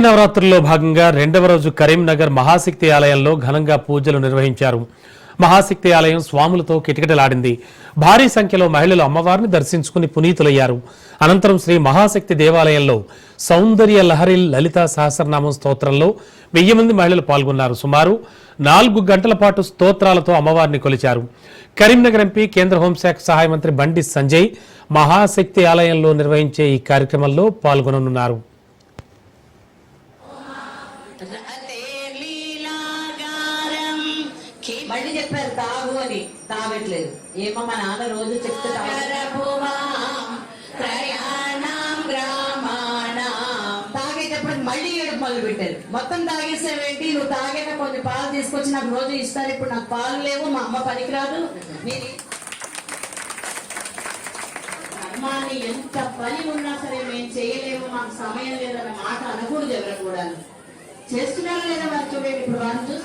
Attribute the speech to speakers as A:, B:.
A: నవరాత్రుల్లో భాగంగా రెండవ రోజు కరీంనగర్ మహాశక్తి ఆలయంలో ఘనంగా పూజలు నిర్వహించారు. మహాశక్తి ఆలయం స్వాములతో కిటకిటలాడింది. భారీ సంఖ్యలో మహిళలు అమ్మవారిని దర్శించుకుని పునీతులయ్యారు. అనంతరం శ్రీ మహాశక్తి దేవాలయంలో సౌందర్య లహరి లలిత సహస్రనామం స్తోత్రంలో వెయ్యి మంది మహిళలు పాల్గొన్నారు. సుమారు నాలుగు గంటల పాటు స్తోత్రాలతో అమ్మవారిని కొలిచారు. కరీంనగర్ ఎంపీ కేంద్ర హోంశాఖ సహాయ మంత్రి బండి సంజయ్ మహాశక్తి ఆలయంలో నిర్వహించే ఈ కార్యక్రమంలో పాల్గొననున్నారు.
B: మళ్ళీ చెప్పారు తాగు అని. తాగట్లేదు. ఏమో మా నాన్న రోజు చెప్తే తాగేటప్పుడు మళ్ళీ ఏడుపు మొదలు పెట్టారు. మొత్తం తాగేసావేంటి? నువ్వు తాగాక కొంచెం పాలు తీసుకొచ్చి నాకు రోజు ఇస్తారు. ఇప్పుడు నాకు పాలు లేవు మా అమ్మ పనికిరాదు నేను అమ్మాని ఎంత పని ఉన్నా సరే మేము చేయలేము. మాకు సమయం లేదన్న మాట అనకూడదు ఎవరు కూడా చేస్తున్నారా లేదా వారు చూడండి. ఇప్పుడు వారిని చూసి